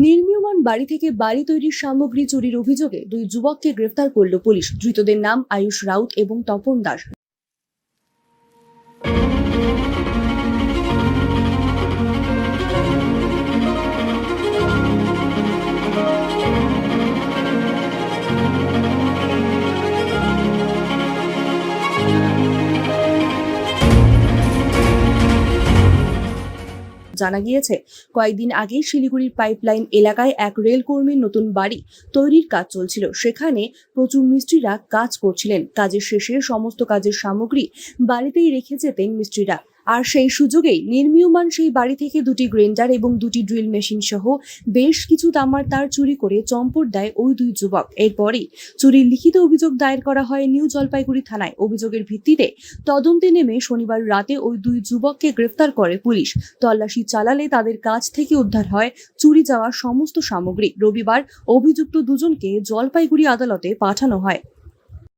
নির্মীয়মান বাড়ি থেকে বাড়ি তৈরির সামগ্রী চুরির অভিযোগে দুই যুবককে গ্রেফতার করল পুলিশ। ধৃতদের নাম আয়ুষ রাউত এবং তপন দাস। জানা গিয়েছে, কয়েকদিন আগে শিলিগুড়ির পাইপলাইন এলাকায় এক রেলকর্মীর নতুন বাড়ি তৈরির কাজ চলছিল। সেখানে প্রচুর মিস্ত্রিরা কাজ করছিলেন। কাজের শেষে সমস্ত কাজের সামগ্রী বাড়িতেই রেখে যেতেন মিস্ত্রিরা। আর সেই সুযোগেই নির্মীয়মান সেই বাড়ি থেকে দুটি গ্রেন্ডার এবং দুটি ড্রিল মেশিন সহ বেশ কিছু তামার তার চুরি করে চম্পট দেয় ওই দুই যুবক। এরপরই চুরির লিখিত অভিযোগ দায়ের করা হয় নিউ জলপাইগুড়ি থানায়। অভিযোগের ভিত্তিতে তদন্তে নেমে শনিবার রাতে ওই দুই যুবককে গ্রেফতার করে পুলিশ। তল্লাশি চালালে তাদের কাছ থেকে উদ্ধার হয় চুরি যাওয়া সমস্ত সামগ্রী। রবিবার অভিযুক্ত দুজনকে জলপাইগুড়ি আদালতে পাঠানো হয়।